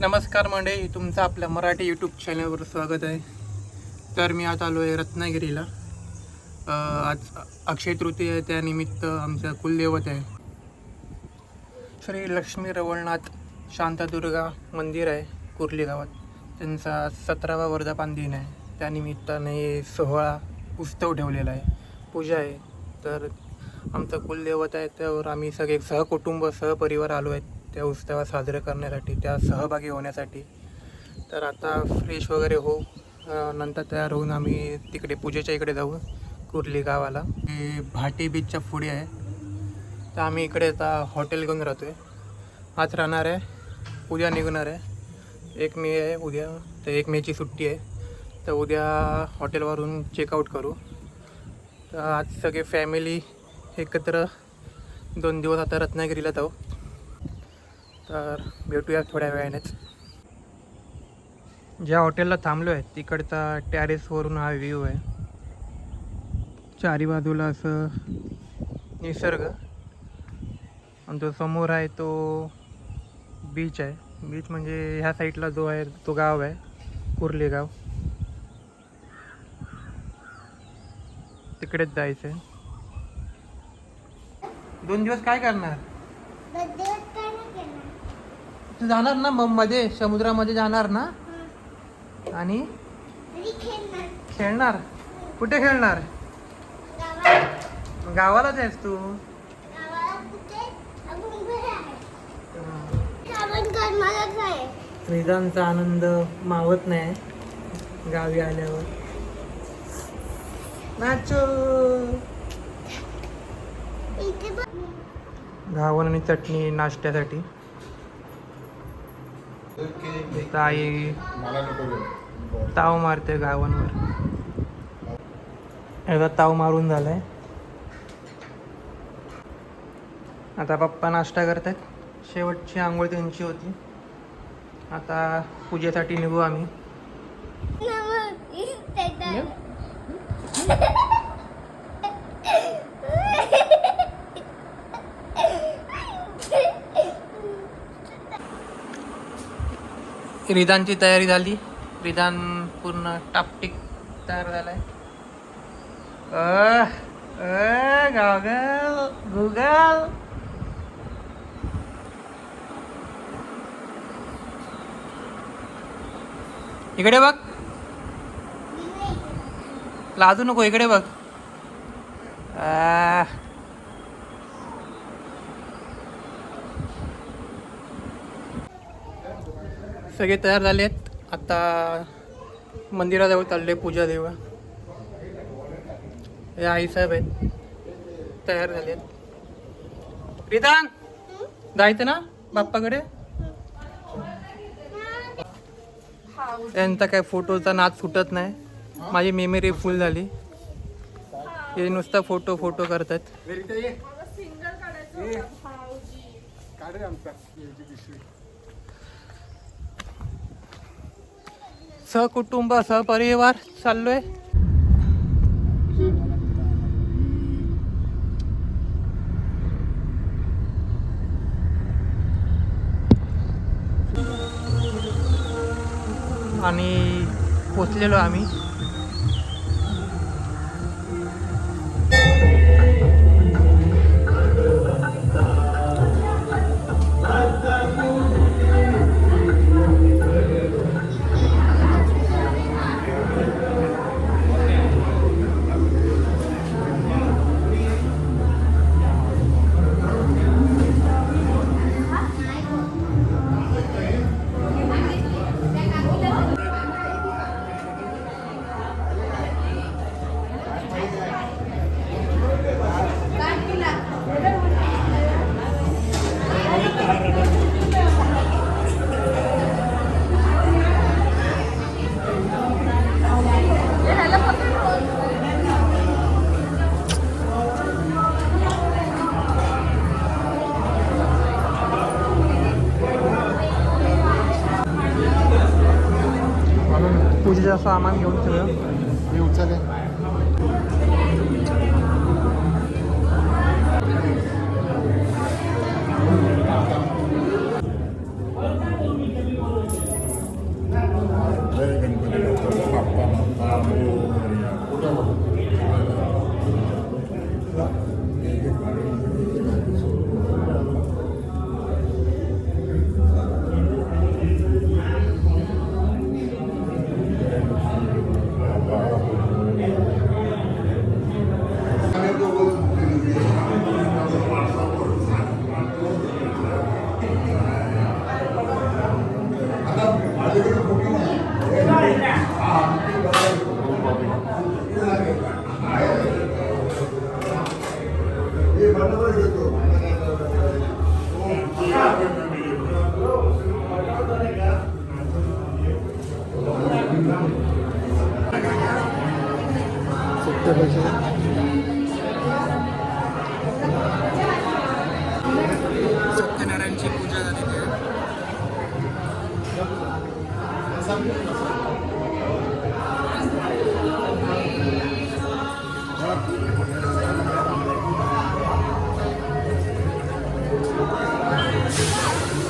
नमस्कार मंडळी तुमचं आपल्या मराठी यूट्यूब चॅनलवर स्वागत आहे. तर मी आज आलो आहे रत्नागिरीला आज अक्षय तृतीय आहे त्यानिमित्त आमचं कुलदैवत आहे. श्री लक्ष्मी रवळनाथ शांतादुर्गा मंदिर आहे कुर्ली गावात. त्यांचा सतरावा वर्धापान दिन आहे. त्यानिमित्ताने सोहळा उत्सव ठेवलेला आहे. पूजा आहे. तर आमचं कुलदैवत आहे त्यावर आम्ही सगळे सहकुटुंब सहपरिवार आलो आहेत. त्या उत्सवात साजरे करण्यासाठी त्या सहभागी होण्यासाठी. तर आता फ्रेश वगैरे हो नंतर तयार होऊन आम्ही तिकडे पूजेच्या इकडे जाऊ कुर्ली गावाला. हे भाटी बीचच्या पुढे आहे. तर आम्ही इकडे आता हॉटेल घेऊन राहतो आहे आज राहणार आहे उद्या निघणार आहे. एक मे आहे उद्या तर एक मेची सुट्टी आहे. तर उद्या हॉटेलवरून चेकआउट करू. तर आज सगळे फॅमिली एकत्र दोन दिवस आता रत्नागिरीला जाऊ. तर भेटूया थोड्या वेळानेच. ज्या हॉटेलला थांबलो आहे तिकडचा टॅरेसवरून हा व्ह्यू आहे. चारी बाजूला असं निसर्ग. आणि जो समोर आहे तो बीच आहे. बीच म्हणजे ह्या साईडला जो आहे तो गाव आहे कुर्ली गाव. तिकडेच जायचं आहे दोन दिवस काय करणार? तू जाणार ना मग मध्ये समुद्रामध्ये जाणार ना? आणि? खेळणार. कुठे खेळणार? गावालाच आहेस तू. वेदांचा आनंद मावत नाही गावी आल्यावर. नाचो. घावन आणि चटणी नाश्त्यासाठी. ताई. ताव मारते घावनवर याचा ताव मारून झालाय. आता पप्पा नाश्ता करतात शेवटची आंघोळ त्यांची होती. आता पूजेसाठी निघू आम्ही. रिदानची तयारी झाली. रिदान पूर्ण टापटीक तयार झालाय. अ, अ, गुगल इकडे बघ. लाजू नको इकडे बघ. आ. सगळे तयार झाले आहेत आता मंदिराजवळ चालले पूजा देवा. हे आईसाहेब आहेत. तयार झाले आहेत रिदान जायचं ना बाप्पाकडे? त्यांचा काय फोटोचा नाच सुटत नाही. माझी मेमरी फुल झाली. हे नुसता फोटो फोटो करतात. सहकुटुंब सहपरिवार चाललोय. आणि पोचलेलो आम्ही. पूजेचं सामान घेऊन सगळं मी उचलेन. सत्यनारायणची पूजा झाली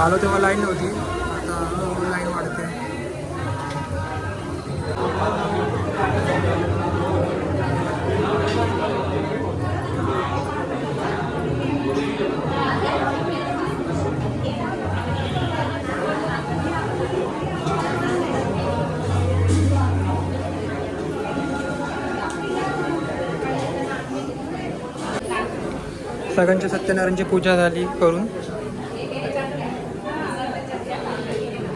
आलो तेव्हा लाईन नव्हती. सगळ्यांच्या सत्यनारायणची पूजा झाली करून.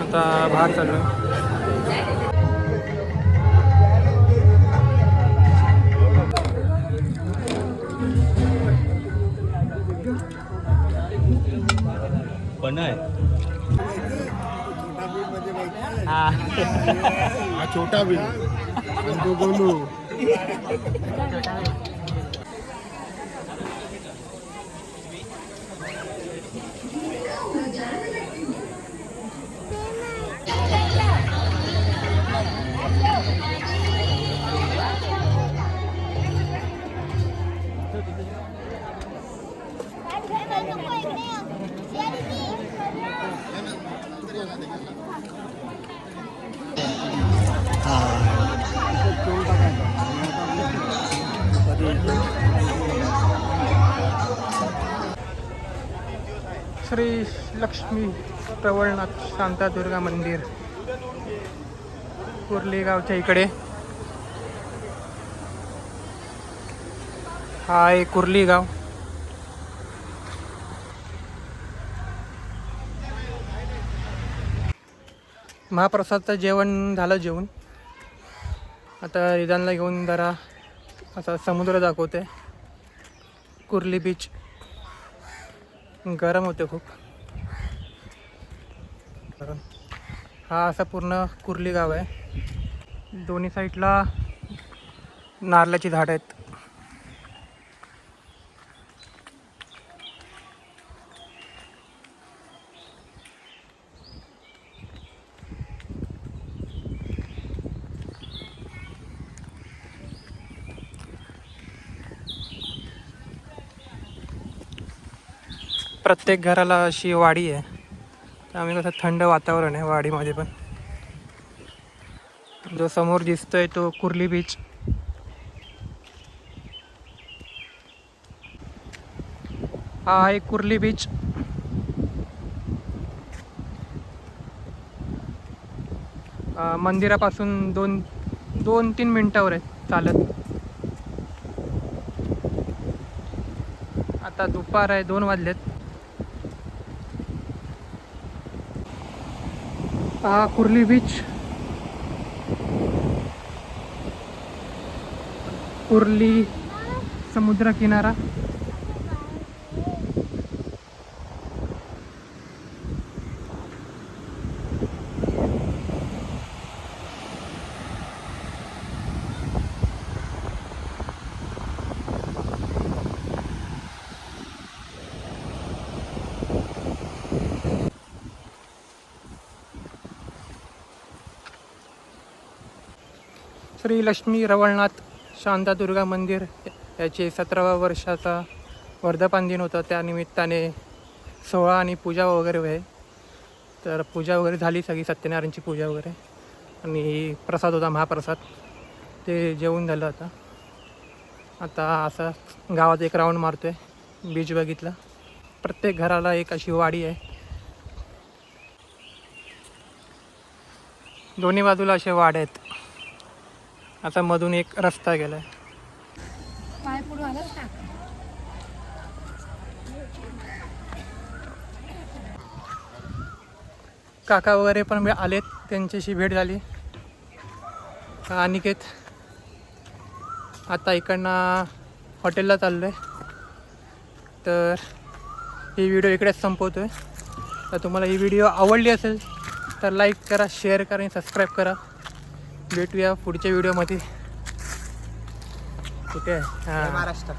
आता बाहेर चालू आहे. पण आहे. हा. छोटा बिल. श्री लक्ष्मी प्रवळनाथ शांतादुर्गा मंदिर कुर्ली गावच्या इकडे. हा आहे कुर्ली गाव महाप्रसादचं जेवण झालं जेवण आता रिदानला घेऊन जरा असा समुद्र दाखवते. कुर्ली बीच गरम होते खूप. हा असा पूर्ण कुर्ली गाव आहे. दोन्ही साईडला नारळाची झाडं आहेत. प्रत्येक घराला अशी वाडी आहे. त्यामुळे कसं थंड वातावरण आहे वाडीमध्ये पण. जो समोर दिसतोय तो कुर्ली बीच हा आहे कुर्ली बीच मंदिरापासून दोन दोन तीन मिनिटावर आहे चालत. आता दुपार आहे दोन वाजलेत. हा कुर्ली बीच. कुर्ली समुद्र श्री लक्ष्मी रवळनाथ शांतादुर्गा मंदिर याचे सतराव्या वर्षाचा वर्धापन दिन होता. त्या निमित्ताने सोहळा आणि पूजा वगैरे आहे तर पूजा वगैरे झाली सगळी सत्यनारायणची पूजा वगैरे. आणि प्रसाद होता महाप्रसाद. ते जेवून झालं आता. आता असं गावात एक राऊंड मारतो आहे बीच बघितला. प्रत्येक घराला एक अशी वाडी आहे. दोन्ही बाजूला असे वाड आहेत. आता मधून एक रस्ता गेला आहे काका वगैरे पण आलेत त्यांच्याशी भेट झाली. अनिकेत. आता इकडनं हॉटेलला चाललो आहे तर ही व्हिडिओ इकडेच संपवतो आहे तर तुम्हाला ही व्हिडिओ आवडली असेल तर लाईक करा शेअर करा आणि सबस्क्राईब करा. भेटूया पुढच्या व्हिडिओमध्ये कुठे आहे? महाराष्ट्र.